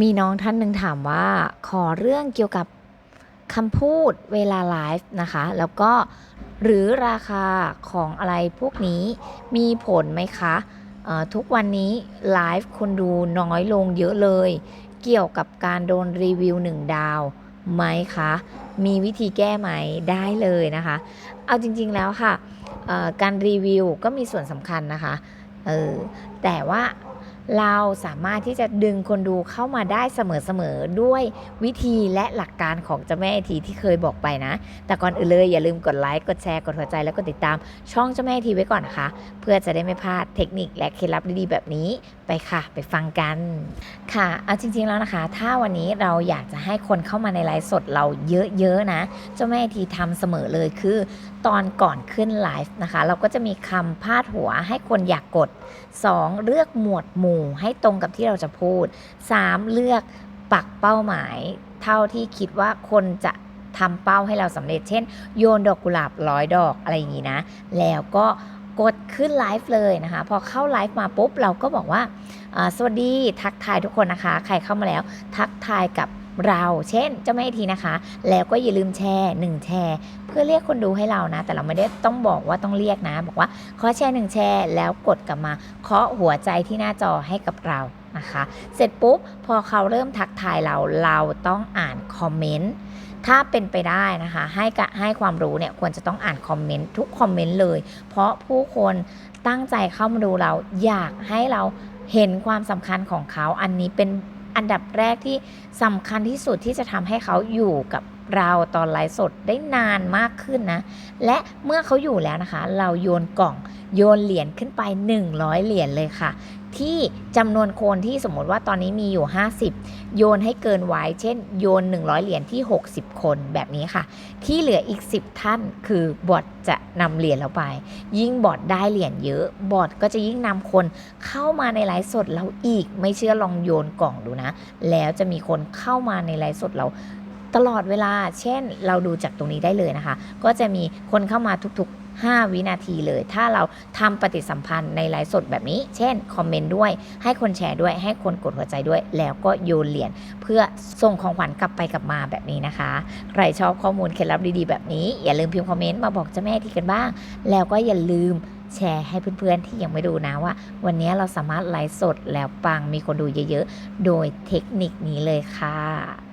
มีน้องท่านหนึ่งถามว่าขอเรื่องเกี่ยวกับคำพูดเวลาไลฟ์นะคะ แล้วก็หรือราคาของอะไรพวกนี้มีผลไหมคะ ทุกวันนี้ไลฟ์คนดูน้อยลงเยอะเลย เกี่ยวกับการโดนรีวิวหนึ่งดาวไหมคะ มีวิธีแก้ไหมได้เลยนะคะ เอาจริงๆแล้วค่ะ การรีวิวก็มีส่วนสำคัญนะคะ เออ แต่ว่า เราสามารถที่จะดึงคนดูเข้ามาได้เสมอๆ ด้วยวิธีและหลักการของเจ้าแม่ทีที่เคยบอกไปนะ แต่ก่อนอื่นเลยอย่าลืมกดไลค์ กดแชร์ กดหัวใจแล้วก็ติดตามช่องเจ้าแม่ทีไว้ก่อนนะคะ เพื่อจะได้ไม่พลาดเทคนิคและเคล็ดลับดีๆแบบนี้ไปค่ะ ไปฟังกันค่ะ เอาจริง ๆแล้วนะคะ ถ้าวันนี้เราอยากจะให้คนเข้ามาในไลฟ์สดเราเยอะๆนะ เจ้าแม่ทีทำเสมอเลยคือ ตอนก่อนขึ้นไลฟ์นะคะ เราก็จะมีคำพาดหัวให้คนอยากกด 2. เลือกหมวดหมู่ให้ตรงกับที่เราจะพูด 3. เลือกปักเป้าหมายเท่าที่คิดว่าคนจะทำเป้าให้เราสำเร็จ เช่น โยนดอกกุหลาบร้อยดอกอะไรอย่างนี้นะ แล้วก็กดขึ้นไลฟ์เลยนะคะ พอเข้าไลฟ์มาปุ๊บ เราก็บอกว่า สวัสดีทักทายทุกคนนะคะ ใครเข้ามาแล้ว ทักทายกับ เราเช่นเจ้าแม่ทีนะคะ แล้วก็อย่าลืมแชร์1แชร์ เพื่อเรียกคนดูให้เรานะ แต่เราไม่ได้ต้องบอกว่าต้องเรียกนะ บอกว่าขอแชร์หนึ่งแชร์ แล้วกดกลับมาเคาะหัวใจที่หน้าจอให้กับเรานะคะ เสร็จปุ๊บพอเขาเริ่มทักทายเราเราต้องอ่านคอมเมนต์ถ้าเป็นไปได้นะคะให้กะให้ความรู้เนี่ยควรจะต้องอ่านคอมเมนต์ทุกคอมเมนต์เลย เพราะผู้คนตั้งใจเข้ามาดูเราอยากให้เราเห็นความสำคัญของเขาอันนี้เป็น อันดับแรกที่สำคัญที่สุดที่จะทำให้เขาอยู่กับ เราตอนไลฟ์สดได้นานมากขึ้นนะ และเมื่อเขาอยู่แล้วนะคะ เราโยนกล่องโยนเหรียญขึ้นไป 100 เหรียญเลยค่ะ ที่จำนวนคนที่สมมติว่าตอนนี้มีอยู่ 50 โยนให้เกินไว้ เช่น โยน 100 เหรียญที่ 60 คนแบบนี้ค่ะ ที่เหลืออีก 10 ท่านคือบอทจะนำเหรียญเราไป ยิ่งบอทได้เหรียญเยอะ บอทก็จะยิ่งนำคนเข้ามาในไลฟ์สดเราอีก ไม่เชื่อลองโยนกล่องดูนะ แล้วจะมีคนเข้ามาในไลฟ์สดเรา ตลอดเวลา เช่น เราดูจากตรงนี้ได้เลยนะคะ ก็จะมีคนเข้ามาทุก ๆ 5 วินาทีเลย ถ้าเราทำปฏิสัมพันธ์ในไลฟ์สดแบบนี้ เช่น คอมเมนต์ด้วย ให้คนแชร์ด้วย ให้คนกดหัวใจด้วย แล้วก็โยนเหรียญเพื่อส่งของขวัญกลับไปกลับมาแบบนี้นะคะ ใครชอบข้อมูลเคล็ดลับดีๆแบบนี้ อย่าลืมพิมพ์คอมเมนต์มาบอกเจ้าแม่ที่กันบ้าง แล้วก็อย่าลืมแชร์ให้เพื่อนๆที่ยังไม่ดูนะว่า วันนี้เราสามารถไลฟ์สดแล้วปังมีคนดูเยอะๆ โดยเทคนิคนี้เลยค่ะ